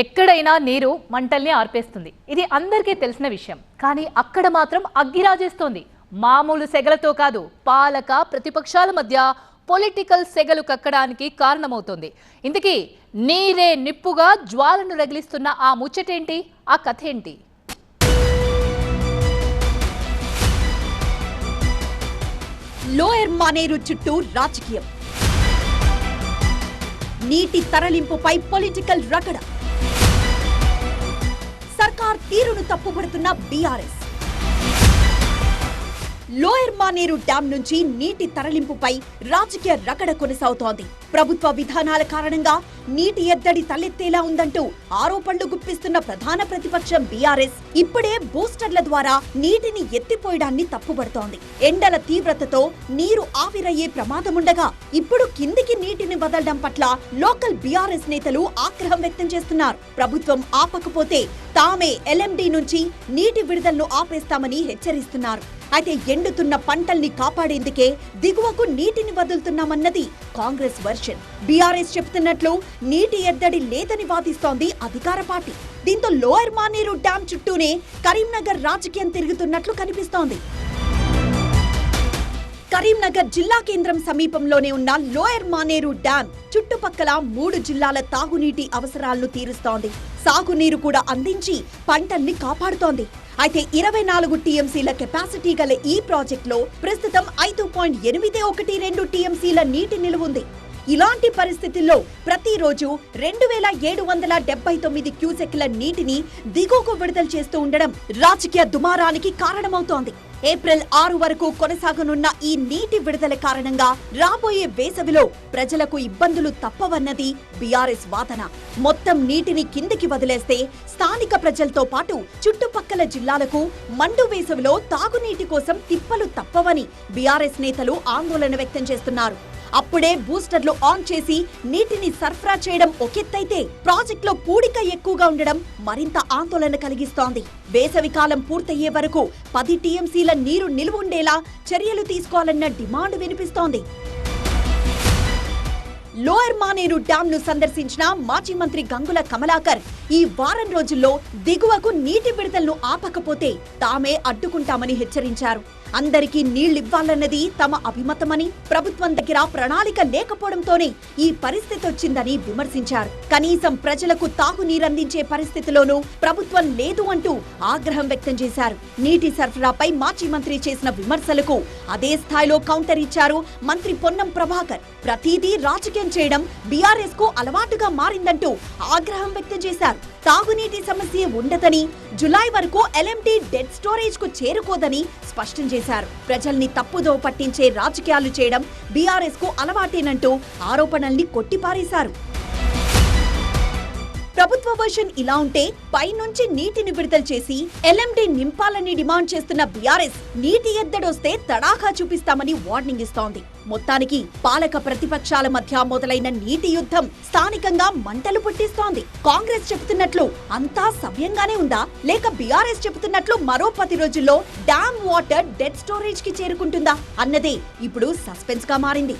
ఎక్కడైనా నీరు మంటల్ని ఆర్పేస్తుంది. ఇది అందరికీ తెలిసిన విషయం. కానీ అక్కడ మాత్రం అగ్గిరాజేస్తోంది. మామూలు సెగలతో కాదు పాలక ప్రతిపక్షాల మధ్య పొలిటికల్ సెగలు కక్కడానికి కారణమవుతోంది. ఇందుకీ నీరే నిప్పుగా జ్వాలను రగిలిస్తున్న ఆ ముచ్చటేంటి? ఆ కథ ఏంటి లోయర్ మానేరు చుట్టూ రాజకీయం. నీటి తరలింపుపై పొలిటికల్ రగడ. సర్కార్ తీరును తప్పుబడుతున్న బీఆర్ఎస్. లోయర్ మానేరు డ్యాం నుంచి నీటి తరలింపుపై రాజకీయ రగడ కొనసాగుతోంది. ప్రభుత్వ విధానాల కారణంగా నీటి ఎద్దడి తలెత్తేలా ఉందంటూ ఆరోపణలు గుప్పిస్తున్న ప్రధాన ప్రతిపక్షం బీఆర్ఎస్ ఇప్పుడే బూస్టర్ల ద్వారా నీటిని ఎత్తిపోయడాన్ని తప్పుబడుతోంది. ఎండల తీవ్రతతో నీరు ఆవిరయ్యే ప్రమాదముండగా ఇప్పుడు కిందికి నీటిని వదలడం పట్ల లోకల్ బీఆర్ఎస్ నేతలు ఆగ్రహం వ్యక్తం చేస్తున్నారు. ప్రభుత్వం ఆపకపోతే తామే ఎల్ఎండి నుంచి నీటి విడుదలను ఆపేస్తామని హెచ్చరిస్తున్నారు. అయితే ఎండుతున్న పంటల్ని కాపాడేందుకే దిగువకు నీటిని వదులుతున్నామన్నది కాంగ్రెస్ వర్షన్. బీఆర్ఎస్ చెప్తున్నట్లు నీటి ఎద్దడి లేదని వాదిస్తోంది అధికార పార్టీ. దీంతో లోయర్ మానేరు డ్యాం చుట్టూనే కరీంనగర్ రాజకీయం తిరుగుతున్నట్లు కనిపిస్తోంది. కరీంనగర్ జిల్లా కేంద్రం సమీపంలోనే ఉన్న లోయర్ మానేరు డ్యాం చుట్టుపక్కల మూడు జిల్లాల తాగునీటి అవసరాలను తీరుస్తోంది. సాగునీరు కూడా అందించి పంటల్ని కాపాడుతోంది. అయితే ఇరవై నాలుగు టీఎంసీల కెపాసిటీ గల ఈ ప్రాజెక్టులో ప్రస్తుతం ఐదు పాయింట్ ఎనిమిది ఒకటి రెండు టీఎంసీల నీటి నిలువుంది ఇలాంటి పరిస్థితుల్లో ప్రతిరోజు రెండు వేల ఏడు వందల డెబ్బై తొమ్మిది క్యూసెక్ల నీటిని దిగువకు విడుదల చేస్తూ ఉండడం రాజకీయ దుమారానికి కారణమవుతోంది. ఏప్రిల్ ఆరు వరకు కొనసాగనున్న ఈ నీటి విడుదల కారణంగా రాబోయే వేసవిలో ప్రజలకు ఇబ్బందులు తప్పవన్నది బీఆర్ఎస్ వాదన. మొత్తం నీటిని కిందికి వదిలేస్తే స్థానిక ప్రజలతో పాటు చుట్టుపక్కల జిల్లాలకు మండు వేసవిలో తాగునీటి కోసం తిప్పలు తప్పవని బీఆర్ఎస్ నేతలు ఆందోళన వ్యక్తం చేస్తున్నారు. అప్పుడే బూస్టర్లు ఆన్ చేసి నీటిని సరఫరా చేయడం ఒకెత్తైతే ప్రాజెక్టులో పూడిక ఎక్కువగా ఉండడం మరింత ఆందోళన కలిగిస్తోంది. వేసవి కాలం పూర్తయ్యే వరకు పది టీఎంసీల నీరు నిలువుండేలా చర్యలు తీసుకోవాలన్న డిమాండ్ వినిపిస్తోంది. లోయర్ మానేరు డ్యాం ను సందర్శించిన మాజీ మంత్రి గంగుల కమలాకర్ ఈ వారం రోజుల్లో దిగువకు నీటి విడుదలను ఆపకపోతే తామే అడ్డుకుంటామని హెచ్చరించారు. అందరికీ నీళ్ళివ్వాలన్నది తమ అభిమతమని ప్రభుత్వం దగ్గర ప్రణాళిక లేకపోవడంతోనే ఈ పరిస్థితి వచ్చిందని విమర్శించారు. కనీసం ప్రజలకు తాగునీరందించే పరిస్థితిలోనూ ప్రభుత్వం లేదు అంటూ ఆగ్రహం వ్యక్తం చేశారు. నీటి సరఫరాపై మాజీ మంత్రి చేసిన విమర్శలకు అదే స్థాయిలో కౌంటర్ ఇచ్చారు మంత్రి పొన్నం ప్రభాకర్. ప్రతిదీ రాజకీయం చేయడం బీఆర్ఎస్కు అలవాటుగా మారిందంటూ ఆగ్రహం వ్యక్తం చేశారు. తాగునీటి సమస్య ఉండదని జులై వరకు ఎల్ఎంటీ డెడ్ స్టోరేజ్కు చేరుకోదని స్పష్టం చేశారు. ప్రజల్ని తప్పుదో పట్టించే రాజకీయాలు చేయడం బీఆర్ఎస్కు అలవాటేనంటూ ఆరోపణల్ని కొట్టిపారేశారు. ప్రభుత్వ వర్షన్ ఇలా ఉంటే పైనుంచి నీటిని విడుదల చేసి ఎల్ఎండి నింపాలని డిమాండ్ చేస్తున్న బీఆర్ఎస్ నీటి ఎద్దడొస్తే తడాఖా చూపిస్తామని వార్నింగ్ ఇస్తోంది. మొత్తానికి పాలక ప్రతిపక్షాల మధ్య మొదలైన నీటి యుద్ధం స్థానికంగా మంటలు పుట్టిస్తోంది. కాంగ్రెస్ చెబుతున్నట్లు అంతా సవ్యంగానే ఉందా? లేక బీఆర్ఎస్ చెబుతున్నట్లు మరో పది రోజుల్లో డ్యామ్ వాటర్ డెడ్ స్టోరేజ్కి చేరుకుంటుందా? అన్నదే ఇప్పుడు సస్పెన్స్గా మారింది.